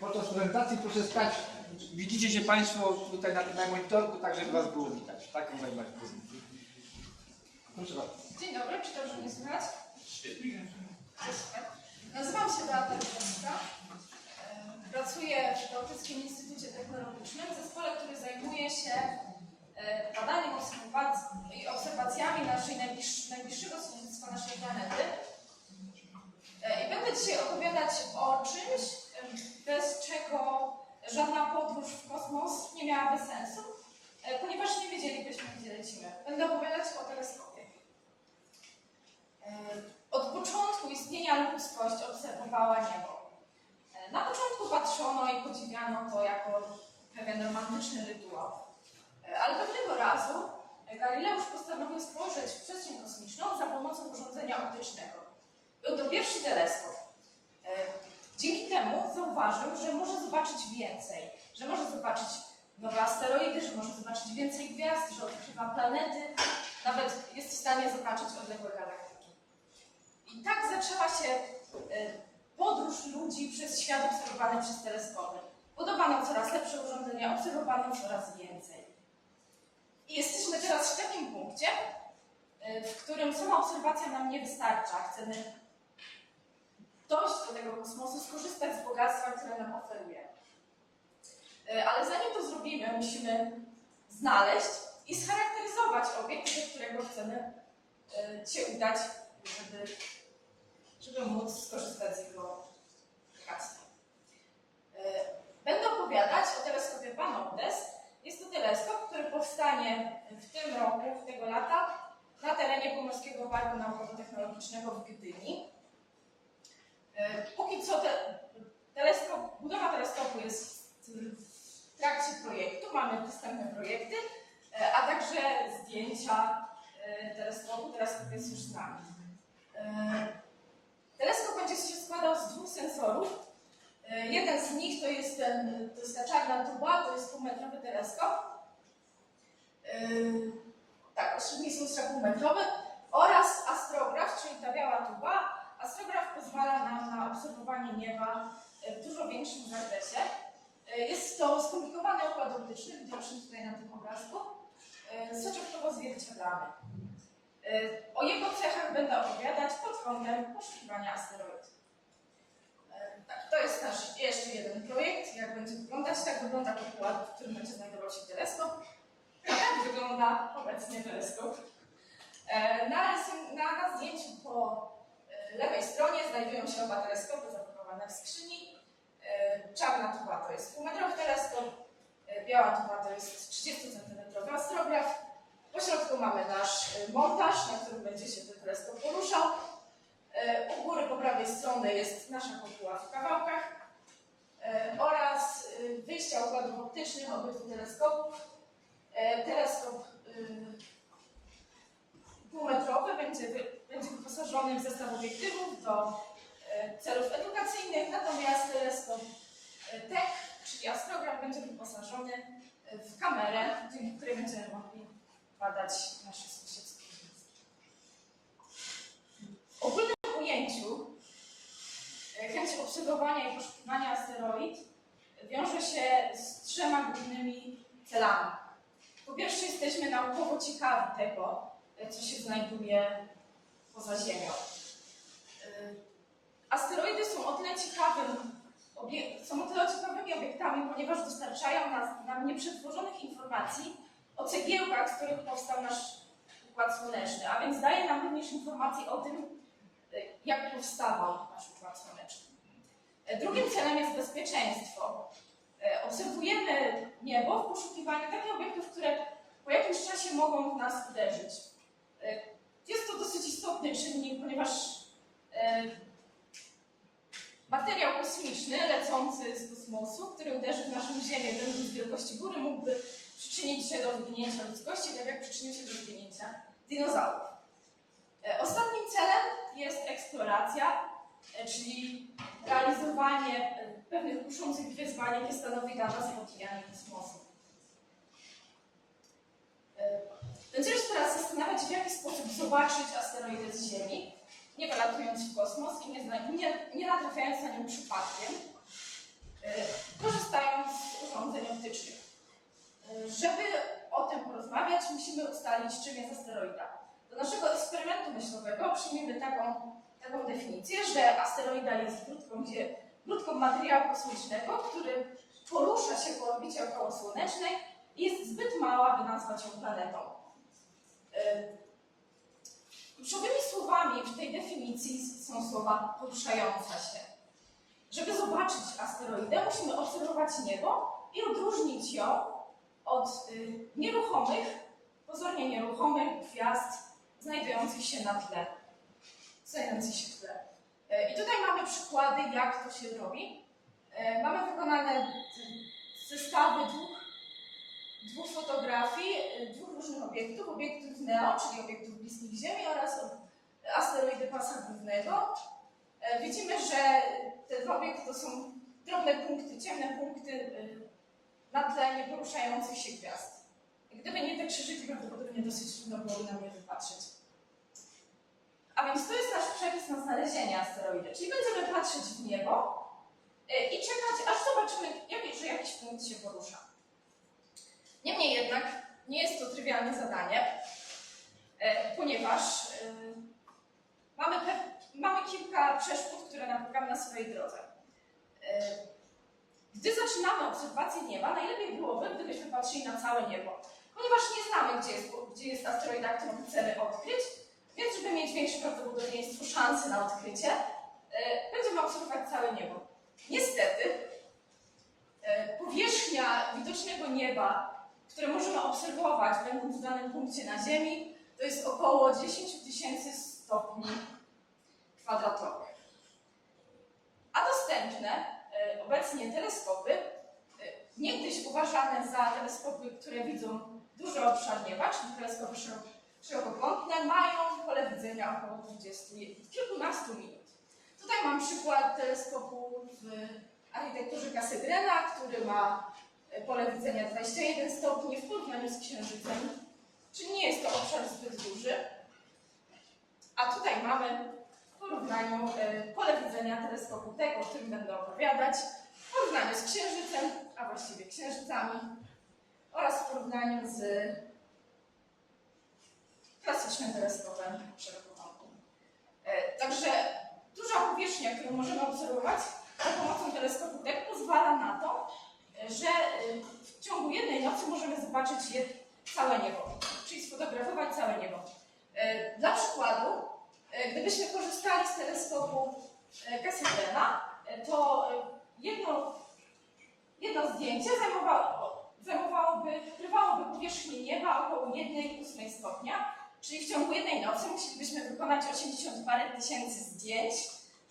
podczas prezentacji proszę stać. Widzicie się Państwo tutaj na, na monitorku, tak żeby Was było widać. Taką zajmować prezentację. Proszę bardzo. Dzień dobry, czy dobrze mnie słychać? Świetnie. Nazywam się Beata Lubowska. E, Pracuję w Bałtyckim Instytucie Technologicznym, w zespole, który zajmuje się e, badaniem i obserwacjami naszej najbliższ, najbliższego sąsiedztwa naszej planety. E, I będę dzisiaj opowiadać o czymś, żadna podróż w kosmos nie miałaby sensu, e, ponieważ nie wiedzielibyśmy, gdzie lecimy. Będę opowiadać o teleskopie. E, Od początku istnienia ludzkość obserwowała niebo. E, Na początku patrzono i podziwiano to jako pewien romantyczny rytuał. Ale pewnego razu Galileusz postanowił spojrzeć w przestrzeń kosmiczną za pomocą urządzenia optycznego. Był to pierwszy teleskop. Dzięki temu zauważył, że może zobaczyć więcej, że może zobaczyć nowe asteroidy, że może zobaczyć więcej gwiazd, że odkrywa planety, nawet jest w stanie zobaczyć odległe galaktyki. I tak zaczęła się e, podróż ludzi przez świat obserwowany przez teleskopy. Budowano coraz lepsze urządzenia, obserwowano coraz więcej. I jesteśmy teraz w takim punkcie, e, w którym sama obserwacja nam nie wystarcza. Chcemy dojść do tego kosmosu, skorzystać z bogactwa, które nam oferuje. E, Ale zanim to zrobimy, musimy znaleźć i scharakteryzować obiekt, do którego chcemy e, się udać, żeby, żeby móc skorzystać z jego bogactwa. E, Będę opowiadać o teleskopie Panoptes. Jest to teleskop, który powstanie w tym roku, w tego lata, na terenie Pomorskiego Parku Naukowo-Technologicznego w Gdyni. E, Póki co te, teleskop, budowa teleskopu jest w trakcie projektu, mamy dostępne projekty, e, a także zdjęcia e, teleskopu. Teleskop jest już z nami. Teleskop będzie się składał z dwóch sensorów. Jeden z nich to jest, ten, to jest ta czarna tuba, to jest półmetrowy teleskop. Tak, ośrednie są półmetrowe oraz astrograf, czyli ta biała tuba. Astrograf pozwala nam na obserwowanie nieba w dużo większym zakresie. E, Jest to skomplikowany układ optyczny, widoczny tutaj na tym obrazku, e, soczewkowo zwierciadlany. E, O jego cechach będę opowiadać pod kątem poszukiwania asteroidów. E, Tak, to jest nasz jeszcze jeden projekt. Jak będzie wyglądać? Tak wygląda układ, w którym będzie znajdował się teleskop. Tak wygląda obecnie teleskop. Na, na, na zdjęciu po lewej stronie znajdują się oba teleskopy zapakowane w skrzyni. E, Czarna tuba to jest półmetrowy teleskop, e, biała tuba to jest 30 cm astrograf. Po środku mamy nasz e, montaż, na którym będzie się ten teleskop poruszał. U góry po prawej strony jest nasza kopuła w kawałkach oraz wyjścia układów optycznych obydwu teleskopów. Teleskop e, półmetrowy będzie, będzie wyposażony w zestaw obiektywów do e, celów edukacyjnych, natomiast teleskop e, TEC, czyli astrograf, będzie wyposażony e, w kamerę, dzięki której będziemy mogli badać nasze sąsiedztwo. W ogólnym ujęciu chęć obserwowania i poszukiwania asteroid wiąże się z trzema głównymi celami. Po pierwsze, jesteśmy naukowo ciekawi tego, co się znajduje poza Ziemią. E, Asteroidy są o tyle ciekawym są o tyle ciekawymi obiektami, ponieważ dostarczają nas, nam nieprzetworzonych informacji o cegiełkach, z których powstał nasz Układ Słoneczny, a więc daje nam również informacje o tym, e, jak powstawał nasz Układ Słoneczny. E, Drugim celem jest bezpieczeństwo. Obserwujemy niebo w poszukiwaniu takich obiektów, które po jakimś czasie mogą w nas uderzyć. E, Jest to dosyć istotny czynnik, ponieważ e, materiał kosmiczny lecący z kosmosu, który uderzy w naszą Ziemię, będąc wielkości góry, mógłby przyczynić się do wyginięcia ludzkości, tak jak przyczynił się do wyginięcia dinozaurów. E, Ostatnim celem jest eksploracja, czyli realizowanie pewnych kuszących wyzwań, jakie stanowi dla nas kosmosu. Będziemy się teraz zastanawiać, w jaki sposób zobaczyć asteroidę z Ziemi, nie wylatując w kosmos i nie, nie, nie natrafiając na nią przypadkiem, yy, korzystając z urządzeń optycznych. Yy, żeby o tym porozmawiać, musimy ustalić, czym jest asteroida. Do naszego eksperymentu myślowego przyjmiemy taką, taką definicję, że asteroida jest grudką, gdzie, materiału kosmicznego, który porusza się po orbicie okołosłonecznej i jest zbyt mała, by nazwać ją planetą. Kluczowymi słowami w tej definicji są słowa poruszająca się. Żeby zobaczyć asteroidę, musimy obserwować niebo i odróżnić ją od y, nieruchomych, pozornie nieruchomych gwiazd znajdujących się na tle. Znajdujących się w tle. Y, I tutaj mamy przykłady, jak to się robi. Y, mamy wykonane y, zestawy dwóch, dwóch fotografii, y, dwóch różnych obiektów. Obiektów NEO, czyli obiektów bliskich Ziemi oraz asteroidy pasa głównego. E, Widzimy, że te dwa obiekty to są drobne punkty, ciemne punkty y, na tle nieporuszających się gwiazd. Gdyby nie te krzyżyki, prawdopodobnie dosyć trudno byłoby na mnie wypatrzeć. A więc to jest nasz przepis na znalezienie asteroidy, czyli będziemy patrzeć w niebo y, i czekać, aż zobaczymy, że jakiś punkt się porusza. Niemniej jednak nie jest to trywialne zadanie, e, ponieważ y, mamy, mamy kilka przeszkód, które napotykamy na swojej drodze. E, Gdy zaczynamy obserwację nieba, najlepiej byłoby, gdybyśmy patrzyli na całe niebo, ponieważ nie znamy, gdzie jest, gdzie jest asteroida, którą chcemy odkryć, więc żeby mieć większe prawdopodobieństwo szansy na odkrycie, e, będziemy obserwować całe niebo. Niestety, e, powierzchnia widocznego nieba, które możemy obserwować, będąc w danym punkcie na Ziemi, to jest około 10 tysięcy stopni kwadratowych. A dostępne e, obecnie teleskopy, e, niegdyś uważane za teleskopy, które widzą duży obszar nieba, czyli teleskopy szerok- szerokokątne, mają pole widzenia około 20, kilkunastu minut. Tutaj mam przykład teleskopu w architekturze Casegrena, który ma pole widzenia 21 stopni w porównaniu z Księżycem, czyli nie jest to obszar zbyt duży. A tutaj mamy w porównaniu e, pole widzenia teleskopu tego, o którym będę opowiadać, w porównaniu z Księżycem, a właściwie Księżycami oraz w porównaniu z klasycznym teleskopem szerokokątnym. E, Także duża powierzchnia, którą możemy obserwować za pomocą teleskopu TEK pozwala na to, że e, w ciągu jednej nocy możemy zobaczyć całe niebo, czyli sfotografować całe niebo. E, Dla przykładu, e, gdybyśmy korzystali z teleskopu e, Cassegrena, e, to jedno, jedno zdjęcie zajmowało, zajmowałoby, pokrywałoby powierzchnię nieba około 1,8 stopnia, czyli w ciągu jednej nocy musielibyśmy wykonać 80 parę tysięcy zdjęć.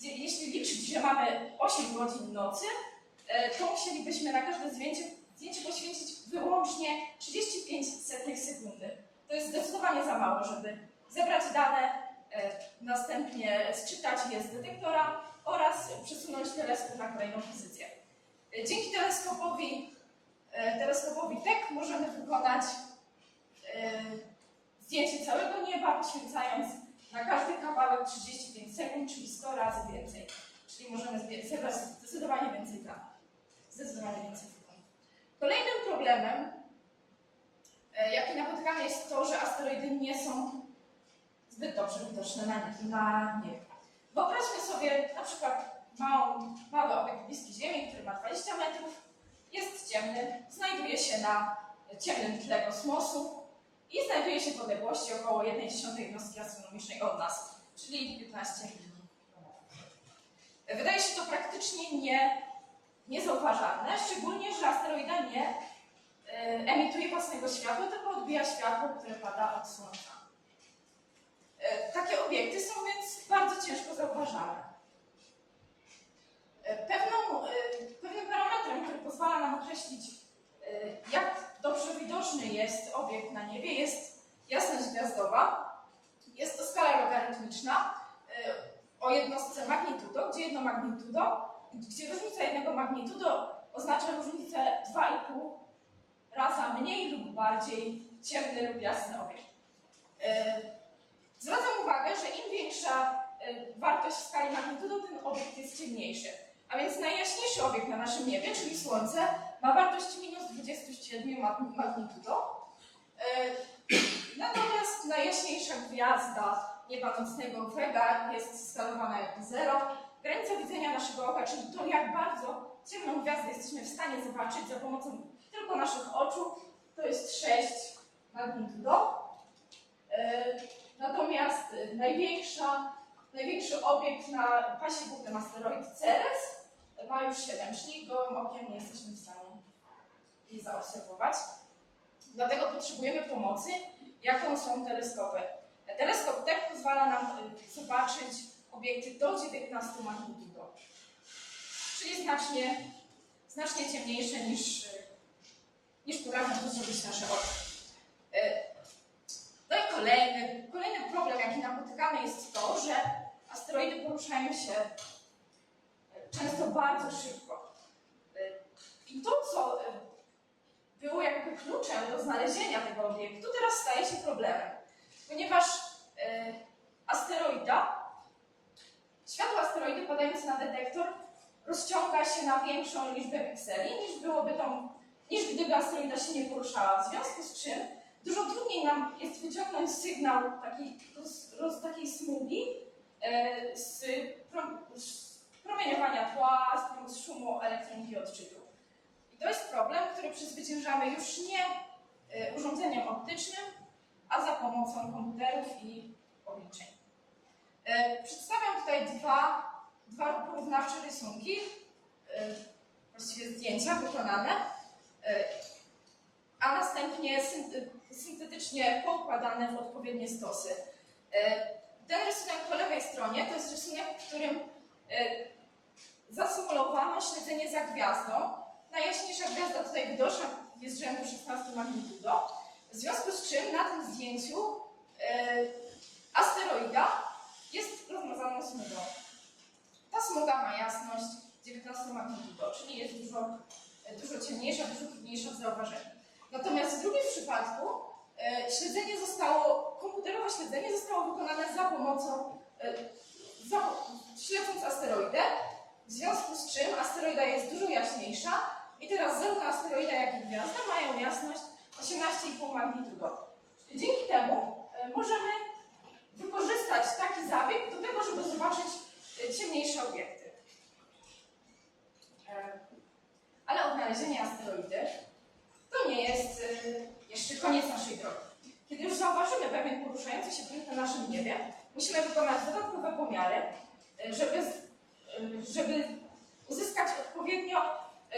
Jeśli liczyć, że mamy 8 godzin nocy, to musielibyśmy na każde zdjęcie, zdjęcie poświęcić wyłącznie 35 setnych sekundy. To jest zdecydowanie za mało, żeby zebrać dane, e, następnie sczytać je z detektora oraz przesunąć teleskop na kolejną pozycję. E, Dzięki teleskopowi, e, teleskopowi TEK możemy wykonać e, zdjęcie całego nieba, poświęcając na każdy kawałek 35 sekund, czyli 100 razy więcej. Czyli możemy zebrać zdecydowanie więcej danych. Zdecydowanie więcej danych. Kolejnym problemem, e, jaki napotykamy, jest to, że asteroidy nie są zbyt dobrze widoczne na, na niebie. Wyobraźmy sobie na przykład małą, mały obiekt bliski Ziemi, który ma 20 metrów, jest ciemny, znajduje się na ciemnym tle kosmosu i znajduje się w odległości około 1,1 jednostki astronomicznej od nas, czyli 15 km. Wydaje się to praktycznie nie, niezauważalne, szczególnie, że asteroida nie e, emituje własnego światła, tylko odbija światło, które pada od Słońca. E, Takie obiekty są więc bardzo ciężko zauważalne. E, Pewną, pewnym parametrem, który pozwala nam określić, jak dobrze widoczny jest obiekt na niebie, jest jasność gwiazdowa. Jest to skala logarytmiczna o jednostce magnitudo, gdzie jedno magnitudo, gdzie różnica jednego magnitudo oznacza różnicę 2,5 raza mniej lub bardziej ciemny lub jasny obiekt. E, zwracam uwagę, że im większa e, wartość w skali magnitudo, tym obiekt jest ciemniejszy. A więc najjaśniejszy obiekt na naszym niebie, czyli Słońce, ma wartość minus 27 magnitudo. E, natomiast najjaśniejsza gwiazda nieba nocnego Vega jest skalowana jako 0, Granica widzenia naszego oka, czyli to, jak bardzo ciemną gwiazdę jesteśmy w stanie zobaczyć za pomocą tylko naszych oczu, to jest 6 magnitów do. E, natomiast e, największa, największy obiekt na pasie głównym asteroid Ceres ma już 7 sztuk, gołym okiem nie jesteśmy w stanie jej zaobserwować. Dlatego potrzebujemy pomocy, jaką są teleskopy. Teleskop TEP pozwala nam e, zobaczyć obiekty do 19 magnitudo, czyli znacznie, znacznie ciemniejsze niż, niż potrafią to zrobić nasze oczy. Y, No i kolejny, kolejny problem, jaki napotykamy jest to, że asteroidy poruszają się y, często bardzo szybko. Y, I to, co było jakby kluczem do znalezienia tego obiektu, teraz staje się problemem. Ponieważ e, asteroida, światło asteroidy detektor rozciąga się na większą liczbę pikseli niż byłoby to, niż gdyby asteroida się nie poruszała. W związku z czym dużo trudniej nam jest wyciągnąć sygnał takiej, roz, roz, takiej smugi e, z, prom, z promieniowania tła, z, z szumu elektroniki odczytu. I to jest problem, który przezwyciężamy już nie y, urządzeniem optycznym, a za pomocą komputerów i obliczeń. Y, Przedstawiam tutaj dwa, dwa porównawcze rysunki, y, właściwie zdjęcia wykonane, y, a następnie synte- syntetycznie poukładane w odpowiednie stosy. Y, Ten rysunek po lewej stronie to jest rysunek, w którym zasymulowano śledzenie za gwiazdą, Najjaśniejsza gwiazda tutaj widoczna jest rzędu 16 magnitudo. W związku z czym na tym zdjęciu asteroida jest rozmazaną smugą. Ta smuga ma jasność 19 magnitudo, czyli jest dużo, e, dużo ciemniejsza, dużo trudniejsza w zauważeniu. Natomiast w drugim przypadku e, śledzenie zostało, komputerowe śledzenie zostało wykonane za pomocą, e, za, śledząc asteroidę, w związku z czym asteroida jest dużo jaśniejsza i teraz zarówno asteroida, jak i gwiazda mają jasność 18,5 magnitudo. Dzięki temu możemy wykorzystać taki zabieg do tego, ciemniejsze obiekty. E, Ale odnalezienie asteroidy to nie jest e, jeszcze koniec naszej drogi. Kiedy już zauważymy pewien poruszający się punkt na naszym niebie, musimy wykonać dodatkowe pomiary, e, żeby żeby uzyskać odpowiednio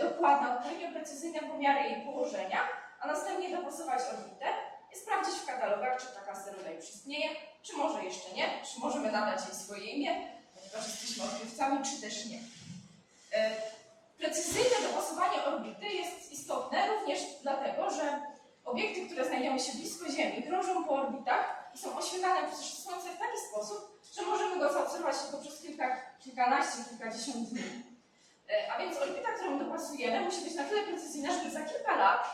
dokładne, odpowiednio precyzyjne pomiary jej położenia, a następnie dopasować orbitę i sprawdzić w katalogach, czy taka asteroida już istnieje, czy może jeszcze nie, czy możemy nadać jej swoje imię, ponieważ jesteśmy odkrywcami, czy też nie. Y, Precyzyjne dopasowanie orbity jest istotne również dlatego, że obiekty, które znajdują się blisko Ziemi, krążą po orbitach i są oświetlane przez Słońce w taki sposób, że możemy go zaobserwować tylko przez kilka, kilkanaście, kilkadziesiąt dni. E, A więc orbita, którą dopasujemy, musi być na tyle precyzyjna, żeby za kilka lat,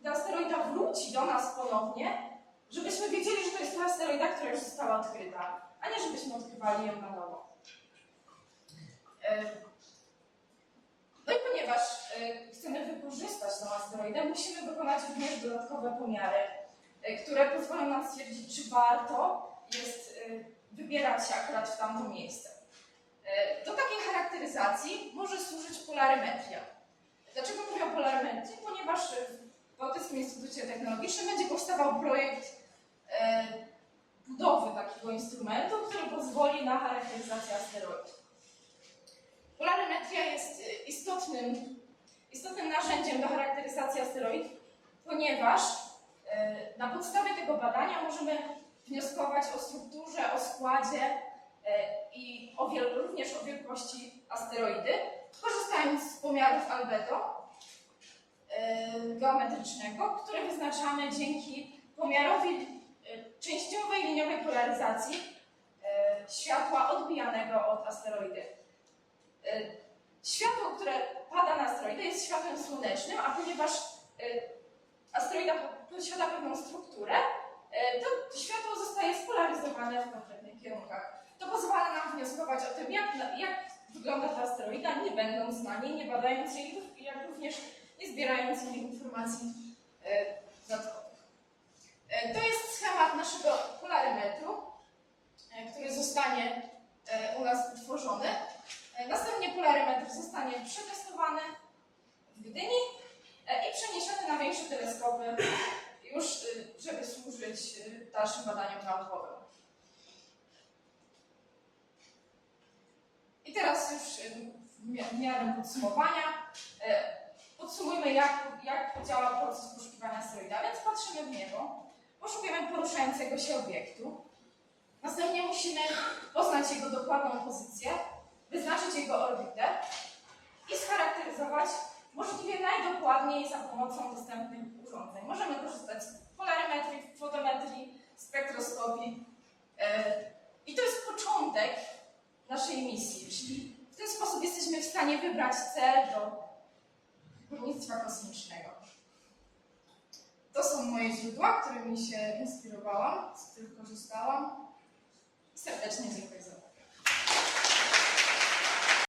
gdy asteroida wróci do nas ponownie, żebyśmy wiedzieli, że to jest ta asteroida, która już została odkryta, a nie żebyśmy odkrywali ją na nowo. E, No i ponieważ e, chcemy wykorzystać tą asteroidę, musimy wykonać również dodatkowe pomiary, które pozwolą nam stwierdzić, czy warto jest e, wybierać się akurat w tamto miejsce. E, Do takiej charakteryzacji może służyć polarymetria. Dlaczego mówię o polarymetrii? Ponieważ e, w Bałtyckim Instytucie Technologicznym będzie powstawał projekt e, budowy takiego instrumentu, który pozwoli na charakteryzację asteroidów. Polarymetria jest e, istotnym, istotnym narzędziem do charakteryzacji asteroid, ponieważ e, na podstawie tego badania możemy wnioskować o strukturze, o składzie e, i o również o wielkości asteroidy, korzystając z pomiarów albedo e, geometrycznego, które wyznaczamy dzięki pomiarowi e, częściowej liniowej polaryzacji e, światła odbijanego od asteroidy. E, Światło, które pada na asteroidę jest światłem słonecznym, a ponieważ e, asteroida posiada pewną strukturę, e, to światło zostaje spolaryzowane w konkretnych kierunkach. To pozwala nam wnioskować o tym, jak, jak wygląda ta asteroida, nie będąc na niej, nie badając jej, jak również nie zbierając jej informacji e, dodatkowych. E, to jest schemat naszego polarymetru, który zostanie u nas utworzony. Następnie polarymetr zostanie przetestowany w Gdyni poddać badaniom naukowym. I teraz już w miarę podsumowania e, podsumujmy, jak, jak działa proces poszukiwania asteroida. Więc patrzymy w niebo, poszukujemy poruszającego się obiektu, następnie musimy poznać jego dokładną pozycję, wyznaczyć jego orbitę,